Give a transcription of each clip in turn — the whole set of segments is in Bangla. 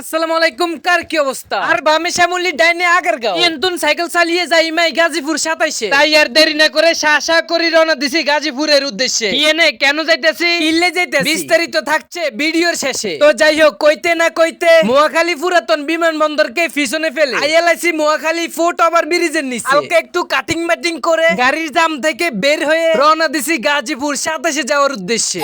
আসসালামু আলাইকুম কার কি অবস্থা? আর বামে শ্যামলি ডাইনে আগের গাও। এন্তুন সাইকেল চালিয়ে যাই মাই গাজীপুর সাতাইশে। তাই আর দেরি না করে শাসা করি রওনা দিছি গাজীপুরের উদ্দেশ্যে। ইয়েনে কেন যাইতেছি? ইল্লে যাইতেছি। বিস্তারিত থাকছে ভিডিওর শেষে। তো যাই হোক কইতে না কইতে মোয়াখালী পুরাতন বিমানবন্দরকে পিছনে ফেলে। আইএলআইসি মোয়াখালী ফুট ওভার ব্রিজের নিচে। হালকা একটু কাটিং মাটিং করে গাড়ির জাম থেকে বের হয়ে রওনা দিছি গাজীপুর সাতাশে যাওয়ার উদ্দেশ্যে।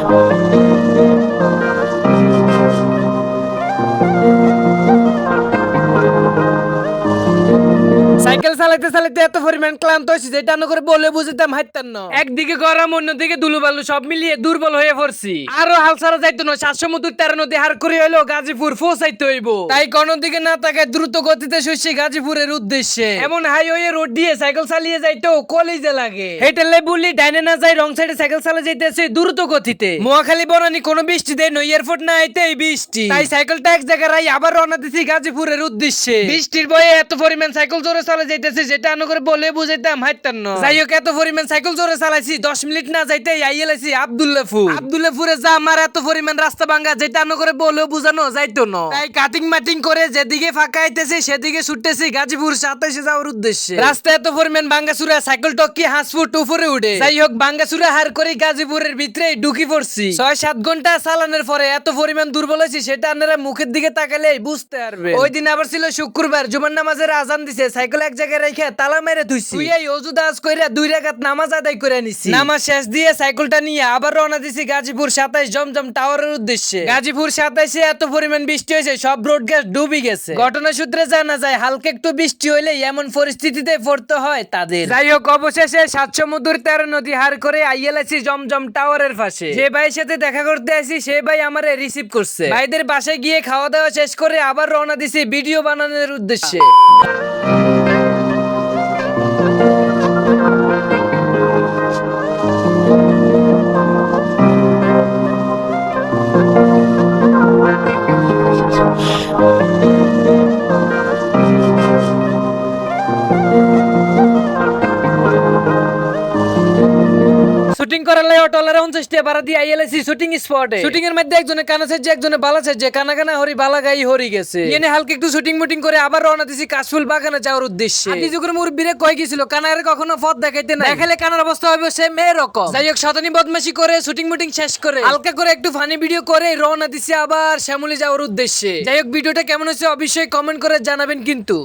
সাইকেল চালাইতে চালাইতে এত পরিমাণ ক্লান্ত হয়েছি যেটা না করে বলে বুঝতাম হাইতাম না। একদিকে গরম অন্যদিকে দুলু বালু সব মিলিয়ে দুর্বল হয়ে পড়ছি। আরও হাল ছাড়া যাইতো না সাতশো মধুর তেরো নদী হার করে হইল গাজীপুর পৌঁছাইতে হইব। তাই কোনো দিকে না তাকায় দ্রুত গতিতে শুইছি গাজীপুরের উদ্দেশ্যে। এমন হাইওয়ে রোড দিয়ে সাইকেল চালিয়ে যাইতো কলেজে লাগে। হেটেলে বলি ডাইনে না যাই রং সাইডে সাইকেল চালিয়ে যাইতেছে দ্রুত গতিতে। মোয়াখালী বনানি কোনো বৃষ্টি দেয় নই এয়ারপোর্ট না আইতে এই বৃষ্টি। তাই সাইকেলটা এক জায়গায় রাই আবার রওনা দিছি গাজীপুরের উদ্দেশ্যে। বৃষ্টির বয়ে এত পরিমাণ সাইকেল জোরে চালা যাইতেছে যেটা আনো করে বলে বুঝাইতাম হাইতাম না। যাই হোক এত পরিমাণ সাইকেল জোরে চালাইছি দশ মিনিট না যাইতে আইএলাইছি আব্দুল্লাহপুর। আব্দুল্লাহপুরে যা আমার এত পরিমাণ রাস্তা ভাঙ্গা যেটা আনো করে বলেও বুঝানো যাইতো না। তাই কাটিং মাটিং করে যেদিকে ফাঁকা আইতেছে সেদিকে ছুটতেছি গাজীপুর সাতাইশে যাওয়ার উদ্দেশ্যে। রাস্তা এত পরিমাণ ভাঙ্গাচুরা সাইকেল টকি হাঁস ফুট উপরে উঠে? যাই হোক ভাঙ্গাচুরা হার করে গাজীপুরের ভিতরে ঢুকি পড়ছি। ছয় সাত ঘণ্টা চালানোর পরে এত পরিমাণ দুর্বল হয়েছি সেটা আপনারা মুখের দিকে তাকালে বুঝতে পারবে। ওই দিন আবার ছিল শুক্রবার জুমার নামাজের আজান দিছে সাইকেল এক জায়গায় রেখে তালা মেরে তুই এই অজু দাস কইরা দুই রাকাত নামাজ আদায় করে নিছি। নামাজ শেষ দিয়ে সাইকেলটা নিয়ে আবার রওনা দিছি গাজীপুর সাতাইশ জমজম টাওয়ারের উদ্দেশ্যে। গাজীপুর সাতাইশে এত পরিমাণ বৃষ্টি হয়েছে সব রোড গ্যাস ডুবি গেছে। ঘটনা সূত্রে জানা যায় হালকা একটু বৃষ্টি হইলে এমন পরিস্থিতিতে পড়তে হয় তাদের। যাই হোক অবশেষে সাতশো মধুর তেরো নদী হার করে আইএলআইসি জমজম টাওয়ারের পাশে। যে ভাইয়ের সাথে দেখা করতে আসি সে ভাই আমার রিসিভ করছে। ভাইদের বাসায় গিয়ে খাওয়া দাওয়া শেষ করে আবার রওনা দিছি ভিডিও বানানোর উদ্দেশ্যে। শুটিং করার লাই অটোলারে উনচাশ টাকা ভাড়া দিয়ে আইএলএসি শুটিং স্পটে শুটিং এর মধ্যে একজনে কানা একজনে বালা কানা কানা হরি বালা গাই হরি গেছে। এনে হালকা একটু শুটিং মুটিং করে আবার রওনা দিছি কাশফুল বাগানে যাওয়ার উদ্দেশ্যে। আদি যুগের মুরব্বীরে কয় গেছিল কানারে কখনো পথ দেখাইতে না দেখালে কানার অবস্থা হবে সে মেয়ে রকম। যাই হোক শতানি বদমাশি করে শুটিং মুটিং শেষ করে। হালকা করে একটু ফানি ভিডিও করে রওনা দিছি আবার শ্যামলি যাওয়ার উদ্দেশ্যে। যাই হোক ভিডিওটা কেমন হয়েছে অবশ্যই কমেন্ট করে জানাবেন কিন্তু।